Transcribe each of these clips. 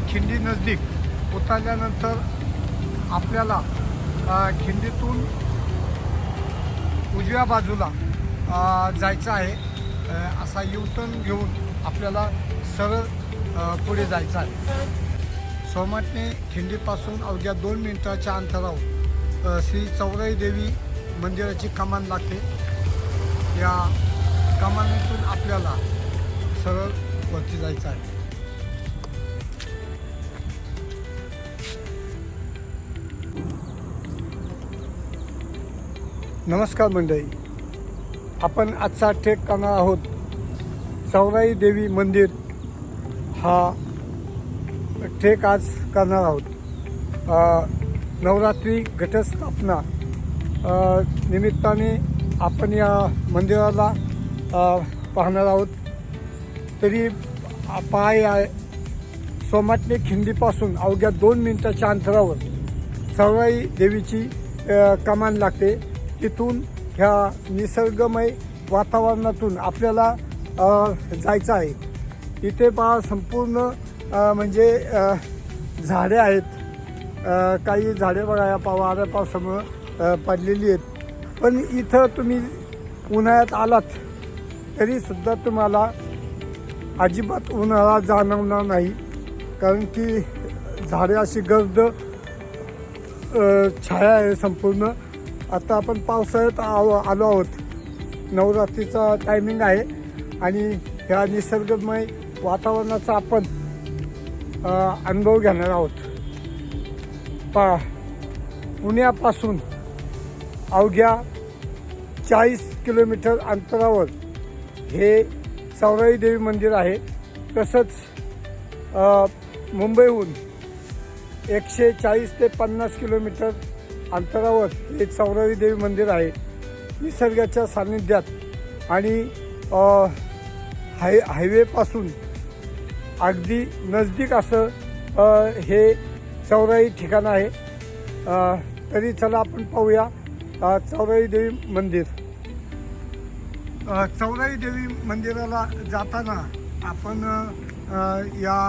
खिंडी नजदीक उतरल्यानंतर आपल्याला खिंडीतून उजव्या बाजूला जायचं आहे. असा युटर्न घेऊन आपल्याला सरळ पुढे जायचं आहे. सोमाटणे खिंडीपासून अवघ्या दोन मिनिटाच्या अंतरावर श्री चौराई देवी मंदिराची कमान लागते. या कमानीतून आपल्याला सरळ वरती जायचं आहे. नमस्कार मंडळी. आपण आजचा ट्रेक करणार आहोत चौराई देवी मंदिर. हा ट्रेक आज करणार आहोत. नवरात्री घटस्थापना निमित्ताने आपण या मंदिराला पाहणार आहोत. तरी पाय आहे सोमाटणे खिंडीपासून अवघ्या दोन मिनिटाच्या अंतरावर चौराई देवीची कमान लागते. तिथून ह्या निसर्गमय वातावरणातून आपल्याला जायचं आहे. इथे पहा संपूर्ण म्हणजे झाडे आहेत. काही झाडे बघा या पा वाऱ्या पावसामुळं पडलेली आहेत. पण इथं तुम्ही उन्हाळ्यात आलात तरीसुद्धा तुम्हाला अजिबात उन्हाळा जाणवणार नाही. कारण की झाडे अशी गर्द छाया आहे संपूर्ण. आता आपण पावसाळ्यात आलो आलो आहोत. नवरात्रीचा टायमिंग आहे. आणि ह्या निसर्गमय वातावरणाचा आपण अनुभव घेणार आहोत. पा पुण्यापासून अवघ्या चाळीस किलोमीटर अंतरावर हे चौराई देवी मंदिर आहे. तसंच मुंबईहून एकशे चाळीस ते पन्नास किलोमीटर अंतरावर हे चौराई देवी मंदिर आहे. निसर्गाच्या सान्निध्यात आणि हाय हायवेपासून अगदी नजदीक असं हे चौराई ठिकाण आहे. तरी चला आपण पाहूया चौराई देवी मंदिर. चौराई देवी मंदिराला जाताना आपण या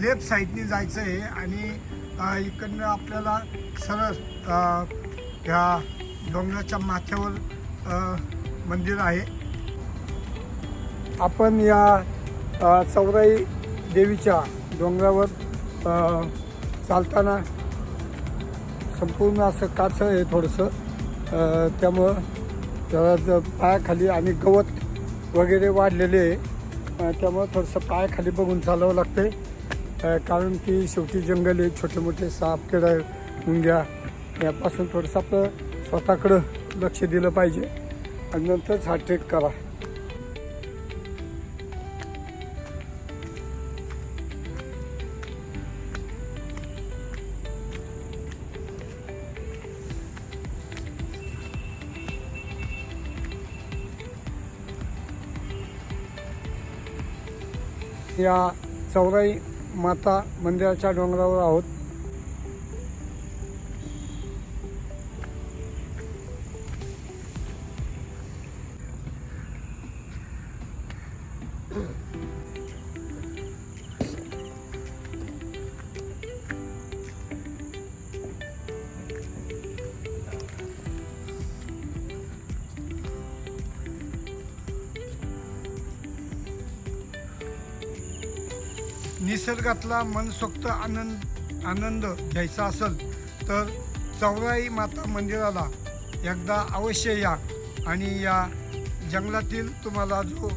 लेफ्ट साईडने जायचं आहे आणि इकडनं आपल्याला सरळ त्या ह्या डोंगराच्या माथ्यावर मंदिर आहे. आपण या चौराई देवीच्या डोंगरावर चालताना संपूर्ण असं काचं आहे थोडंसं. त्यामुळं त्याला ज पायाखाली आणि गवत वगैरे वाढलेले आहे त्यामुळं थोडंसं पायाखाली बघून चालावं लागते कारण की शेवटी जंगल आहे छोटे मोठे साप किडा मुंग्या यापासून थोडंसं आपलं स्वतःकडं लक्ष दिलं पाहिजे. आणि नंतरच हा ट्रेक करा. या चौराई माता मंदिराच्या डोंगरावर आहोत. निसर्गातला मनसोक्त आनंद आनंद घ्यायचा असेल तर चौराई माता मंदिराला एकदा अवश्य या आणि या जंगलातील तुम्हाला जो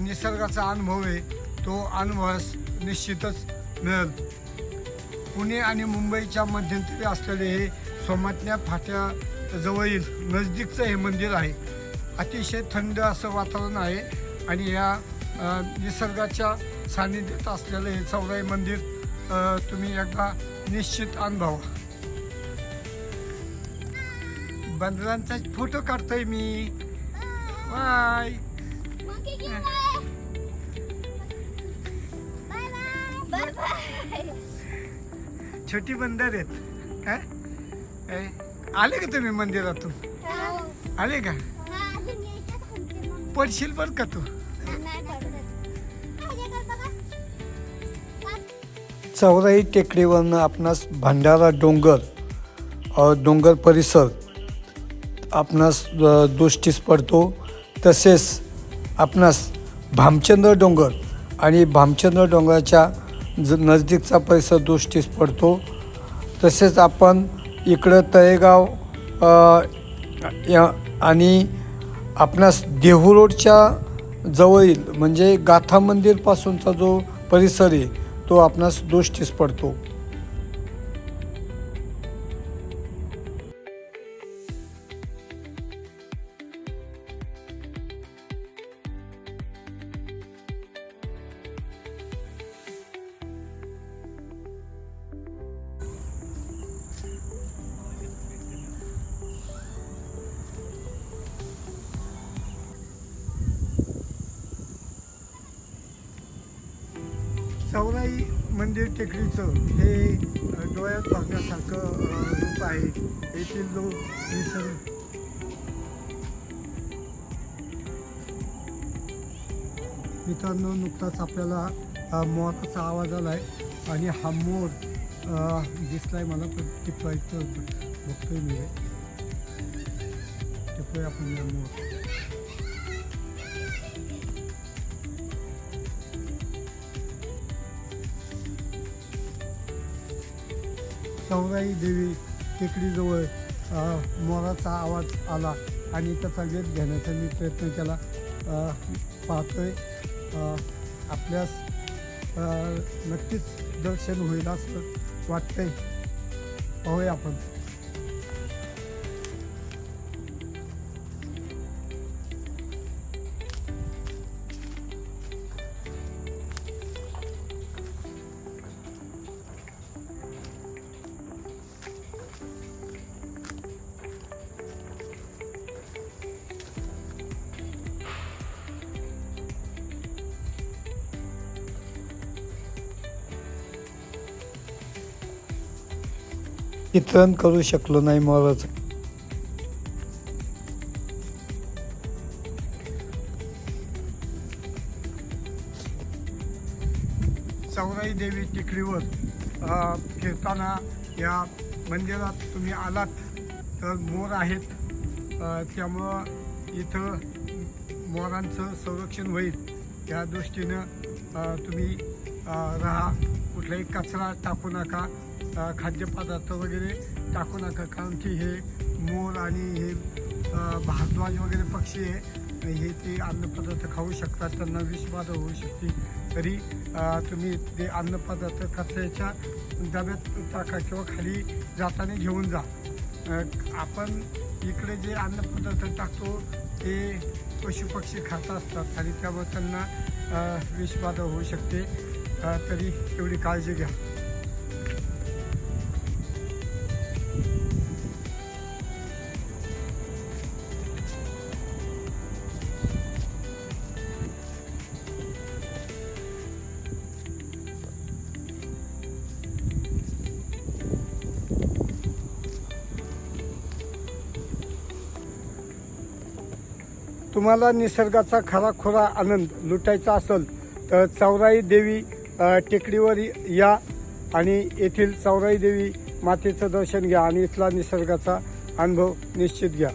निसर्गाचा अनुभव आहे तो अनुभवास निश्चितच मिळेल. पुणे आणि मुंबईच्या मध्यंतरी असलेले हे सोमाटण्या फाट्याजवळील नजदीकचं हे मंदिर आहे. अतिशय थंड असं वातावरण आहे आणि या निसर्गाच्या सान्निध्यात असलेलं हे चौराई मंदिर तुम्ही एकदा निश्चित अनुभवा. बंदरांचा फोटो काढतोय मी. बाय. छोटी बंदर आहेत. काय? आले का तुम्ही मंदिरातून? आले का? पडशील बरं का तू? चौराई टेकडीवरनं आपणास भंडारा डोंगर डोंगर परिसर आपणास दृष्टीस पडतो. तसेच आपणास भामचंद्र डोंगर आणि भामचंद्र डोंगराच्या ज नजदीकचा परिसर दृष्टीस पडतो. तसेच आपण इकडं तळेगाव या आणि आपणास देहू रोडच्या जवळील म्हणजे गाथा मंदिरपासूनचा जो परिसर आहे तो आपणास दृष्टीस पडतो. चौराई मंदिर म्हणजे टेकडीचं हे डोळ्यात बघण्यासारखं रूप आहे. येथील लोक निसर्ग मित्रांनो नुकताच आपल्याला मोराचा आवाज आला आहे आणि हा मोर दिसलाय मला पण टिपवायचं बघतोय मी. टिपतोय आपण या मोर चौराई देवी टेकडीजवळ मोराचा आवाज आला आणि त्याचा वेध घेण्याचा मी प्रयत्न केला. पाहतो पाहतोय आपल्यास नक्कीच दर्शन होईल असं वाटतंय. पाहूया आपण. चित्रण करू शकलो नाही मोराचं चौराई देवी टेकडीवर फिरताना या मंदिरात तुम्ही आलात तर मोर आहेत. त्यामुळं इथं मोरांचं संरक्षण होईल. या दृष्टीनं तुम्ही राहा. कुठलाही कचरा टाकू नका. खाद्यपदार्थ वगैरे टाकू नका कारण की हे मोर आणि हे भारद्वाज वगैरे पक्षी आहे हे ते अन्नपदार्थ खाऊ शकतात त्यांना विषबाधा होऊ शकते. तरी तुम्ही ते अन्नपदार्थ कचऱ्याच्या डब्यात टाका किंवा खाली जाताना घेऊन जा. आपण इकडे जे अन्नपदार्थ टाकतो ते पशुपक्षी खात असतात आणि त्यामुळे त्यांना विषबाधा होऊ शकते. तरी एवढी काळजी घ्या. तुम्हाला निसर्गाचा खराखुरा आनंद लुटायचा असेल तर चौराई देवी टेकडीवर या आणि येथील चौराई देवी मातेचं दर्शन घ्या आणि इथला निसर्गाचा अनुभव निश्चित घ्या.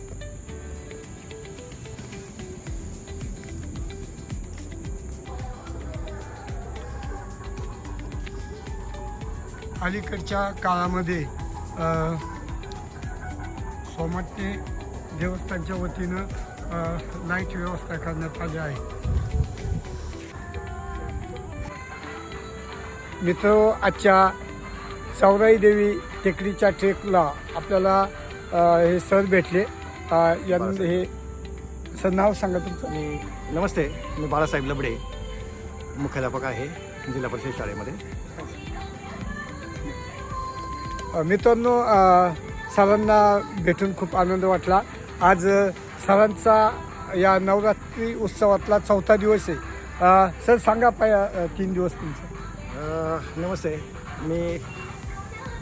अलीकडच्या काळामध्ये सोमाटणे देवस्थानच्या वतीनं लाइट व्यवस्था करण्यात आली आहे. मित्र आजच्या चौराई देवी टेकडीच्या ट्रेकला आपल्याला हे सर भेटले. अ, यां हे सर नाव सांगा तुमचं. मी नमस्ते मी बाळासाहेब लबडे मुख्याध्यापक आहे जिल्हा परिषद शाळेमध्ये. मित्रांनो सरांना भेटून खूप आनंद वाटला. आज सरांचा या नवरात्री उत्सवातला चौथा दिवस आहे. सर सांगा पाय तीन दिवस तुमचं. नमस्ते. मी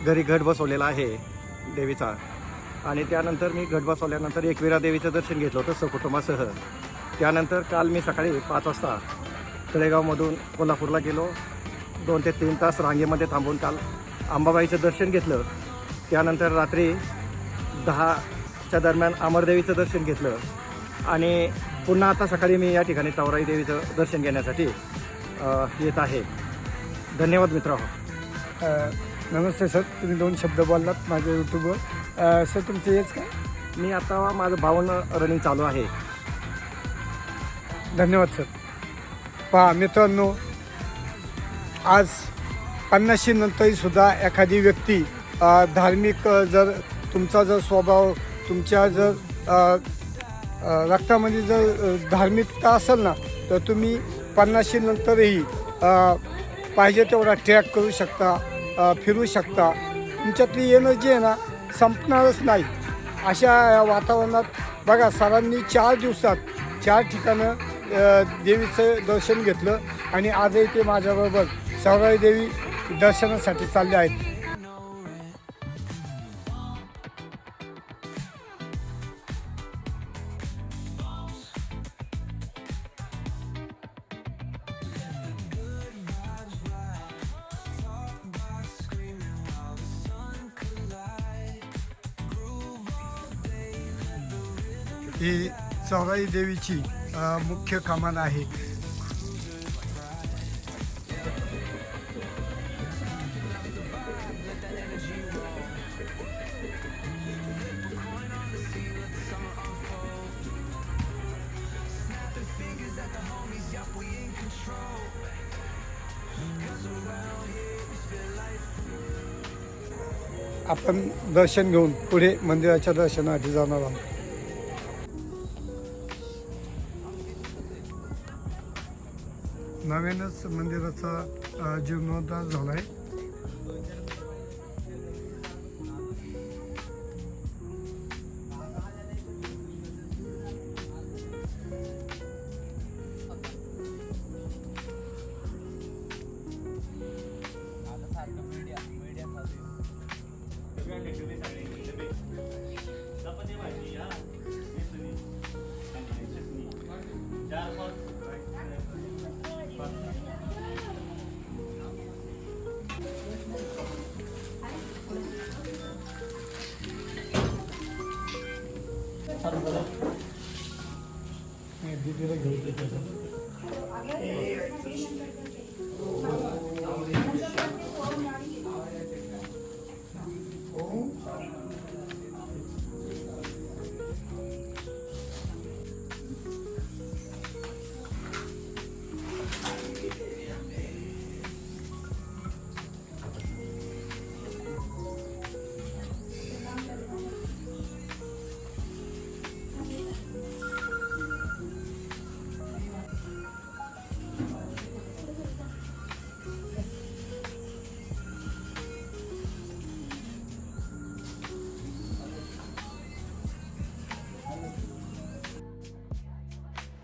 घरी घट बसवलेला आहे देवीचा. आणि त्यानंतर मी घट बसवल्यानंतर एकविरा देवीचं दर्शन घेतलं होतं सकुटुंबासह त्यानंतर काल मी सकाळी पाच वाजता तळेगावमधून कोल्हापूरला गेलो. दोन ते तीन तास रांगेमध्ये थांबून काल अंबाबाईचं दर्शन घेतलं. त्यानंतर रात्री दहा दहाच्या दरम्यान अमरदेवीचं दर्शन घेतलं. आणि पुन्हा आता सकाळी मी या ठिकाणी चौराई देवीचं दर्शन घेण्यासाठी येत आहे. धन्यवाद मित्र नमस्ते सर तुम्ही दोन शब्द बोललात माझ्या यूट्यूबवर. सर तुमचं हेच काय? मी आता माझं बावन्न रनिंग चालू आहे. धन्यवाद सर. पहा मित्रांनो आज पन्नाशी नंतरही सुद्धा एखादी व्यक्ती धार्मिक जर तुमचा जर स्वभाव तुमच्या जर रक्तामध्ये जर धार्मिकता असेल ना तर तुम्ही पन्नाशी नंतरही पाहिजे तेवढा ट्रॅक करू शकता फिरू शकता. तुमच्यातली एनर्जी आहे ना संपणारच नाही. अशा वातावरणात बघा सरांनी चार दिवसात चार ठिकाणं देवीचं दर्शन घेतलं आणि आजही ते माझ्याबरोबर सौराई देवी दर्शनासाठी चालले आहेत. ही चौराई देवीची मुख्य कमान आहे. आपण दर्शन घेऊन पुढे मंदिराच्या दर्शनासाठी जाणार आहोत. नव्यानंच मंदिराचा जीर्णोद्धार झाला आहे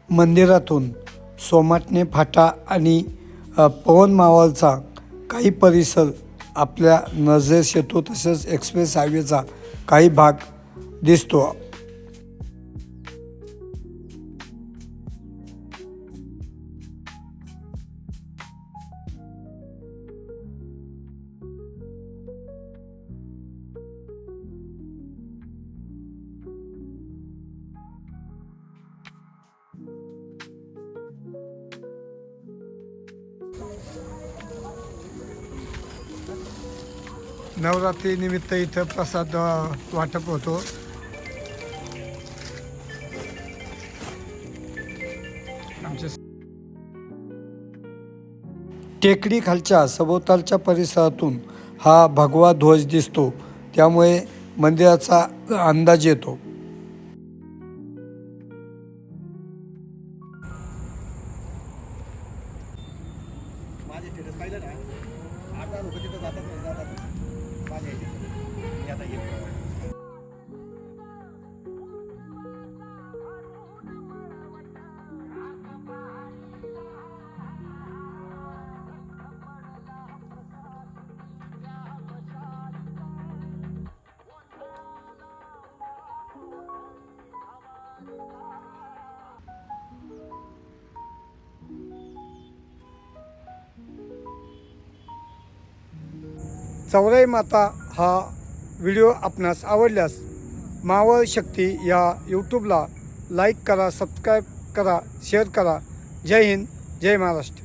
मंदिरातून सोमाटणे फाटा आणि पवन मावळचा काही परिसर आपल्या नजरेस येतो तसेच एक्सप्रेस हायवेचा काही भाग दिसतो. नवरात्रीनिमित्त इथं प्रसाद वाटप होतो. आमच्या टेकडी खालच्या सभोवतालच्या परिसरातून हा भगवा ध्वज दिसतो. त्यामुळे मंदिराचा अंदाज येतो. चौराई माता हा व्हिडिओ आपणास आवडल्यास मावळ शक्ती या यूट्यूबला लाईक करा सबस्क्राईब करा शेअर करा. जय हिंद जय महाराष्ट्र.